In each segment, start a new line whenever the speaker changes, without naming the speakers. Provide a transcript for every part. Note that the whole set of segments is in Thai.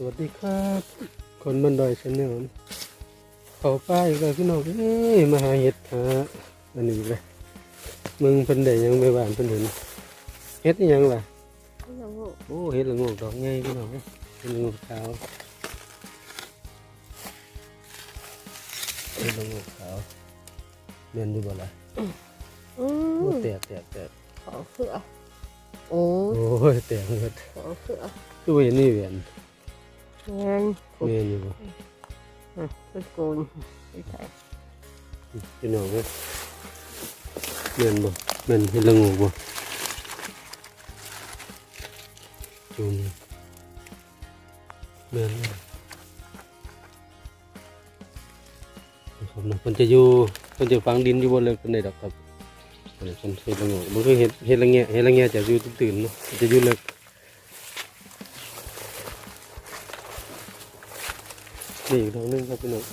สวัสดีครับ คนบันดอยชาแนลเขาป้ายก็พี่น้องเอ้ยมาหาเห็ดหาอันนี้เลยมึงเพิ่นได้หยังไปบ้านเพิ่นเห็นเห็ดนี่ยังล่ะ
น้อง
โอ้เห็ดละโงกดอกใหญ่พี่น้องเห็ดละโงกขาวเห็ดละโงกขาวเมียนอยู่บ่ล่ะ
อื
โอ้
ม
แตกแตกแตก
ของเสือโอ้
โอ้ยแตกหมด
ของเสือ
คือว่าเห็นนี่เวียน
งาน
เมียนอยู่บ่
อะเป็นโกนไม่ใช่
พี่น้องเอ้ยเมียนบ่เมียนเห็ดละโงกบ่จุ่มเมียนบ่ครับเนาะมันจะอยู่มันจะฝังดินอยู่บนเลยเป็นไดดอกครับอันนี้เป็นเห็ดละโงกมันก็เห็ดเห็ดละแงะเห็ดละแงะจะอยู่ตื่นๆเนาะมันจะอยู่เลิก นี่อีกดอกนึงครับพี่น้อง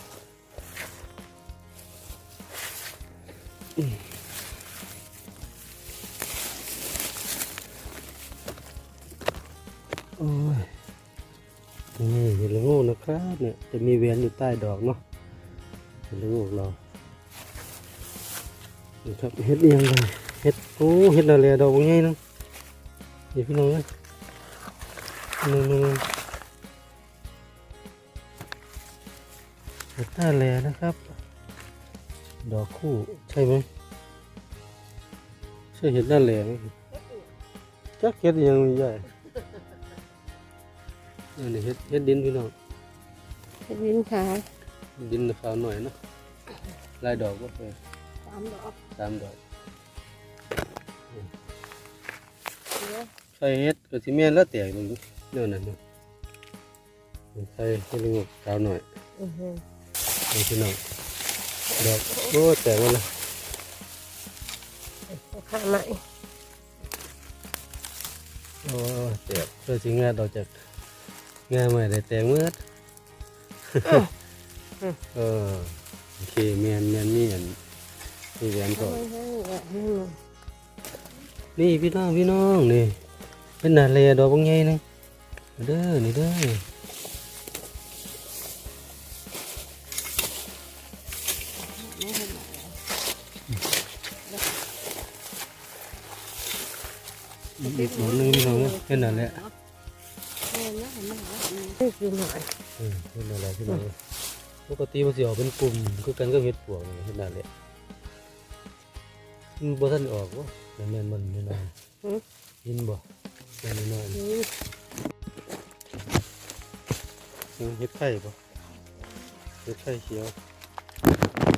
โอ้ยนี่เห็ดละโงูนะครับ เนี่ยจะมีเวียนอยู่ใต้ดอกเนาะเห็ดละโงูเราครับเห็ดเอียงเลยเห็ดโอ้เห็ดละเลดอกใหญ่นะนี่พี่น้องเอ้ยนึงนึง ห็ดตาแลนะครับ ดอกคู่ใช่ไหมใช่เห็ดตาแลไหมจักเห็ดเอียังใหญ่อันนี้เฮ็ดเฮ็ดดินพี่น้อง
เป็นดินขาย
ดินขาวหน่อยเนาะลายดอกก็ไป
สามดอก
สามดอก
เนื้อ
ใส่เฮ็ดก็สิแม่นแล้วแตกตรงนี้แนวนั้นเนาะใส่ให้ลงกขาวหน่อย
อือฮึ
นี่พี่น้องดอกโอ้แตกหมดเลย
ข้างใน
โอ้แตกเพื่อสิงาดอกจากงาใหม่ได้แตกหมืดเออโอเคแม่นแม่นนี่อันนี่แหวนก่อน
ให้ให้แบบนี้
นี่พี่น้องพี่น้องนี่เป็นนาเลดอกบางใหญ่นึงเด้อนี่เด้อ อีกดอกหนึงพี่น้องเป็นนั่นแหละ
นี่คือหน่อย
เออเป็นนั่นแหละพี่น้องปกติมันสิออกเป็นกลุ่มคือกันก็เห็ดปวกนี่เห็นนั่นแหละมันบ่ทันออกบ่แม่นแม่นมันนี่นะยินบ่แม่นนี่นะ
นี่
เออเห็ดไข่บ่เห็ดไข่เขียว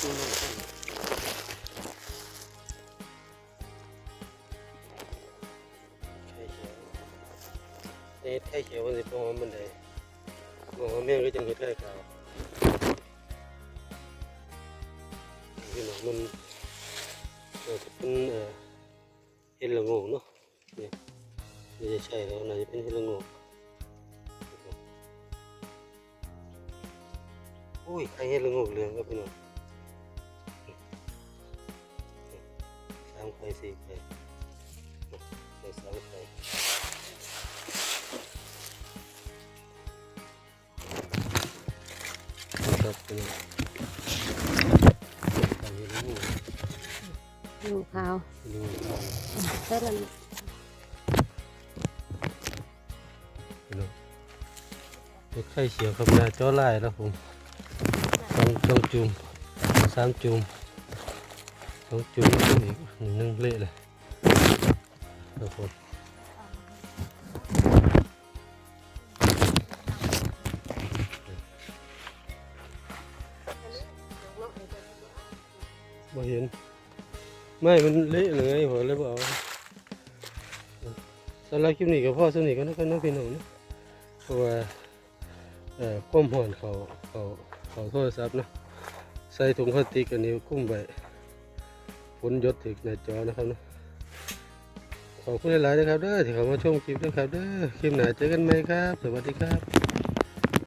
ห็ดไข่เขียวพี่น้องไข่เขียวพี่น้องเฮ็ดไข่เขียวมันสิบ่หอมมันได้บ่หอมแม่ก็จังเฮ็ดไข่ขาวพี่น้องมันน่าจะเป็นเอ่อเฮ็ดละโงกเนาะนี่นี่จะใช่แล้วน่าจะเป็นเฮ็ดละโงกโอ้ยไข่เฮ็ดละโงกเหลืองครับพี่น้อง สามไข่สี่ไข่ไข่สามไข่ครับเป็นการเรียนรู้
ดูขาว
เรียนรู้
แค่นั้น
พี่น้องเด็กไข่เขียวครับนาจ้อลายแล้วผมสองสองจุ่มสามจุ่ม สองจุ่มอีกหนึ่งเละเลยครับผมมาเห็น ไม่ มันเละเลยผมเลยบอกเอาสำหรับคลิปนี้กับพ่อสนิทกันนะครับน้องพี่น้องนะเพราะว่าเอ่อความหอนเขาเขาเขาโทรศัพท์นะใส่ถุงพลาสติกอันนี้คุ้มไว้ นยศถึกหน้าจอนะครับเนาะขอบคุณหลายๆนะครับเด้อที่เข้ามาชมคลิปด้วยครับเด้อคลิปหน้าเจอกันไหมครับ สวัสดีครับ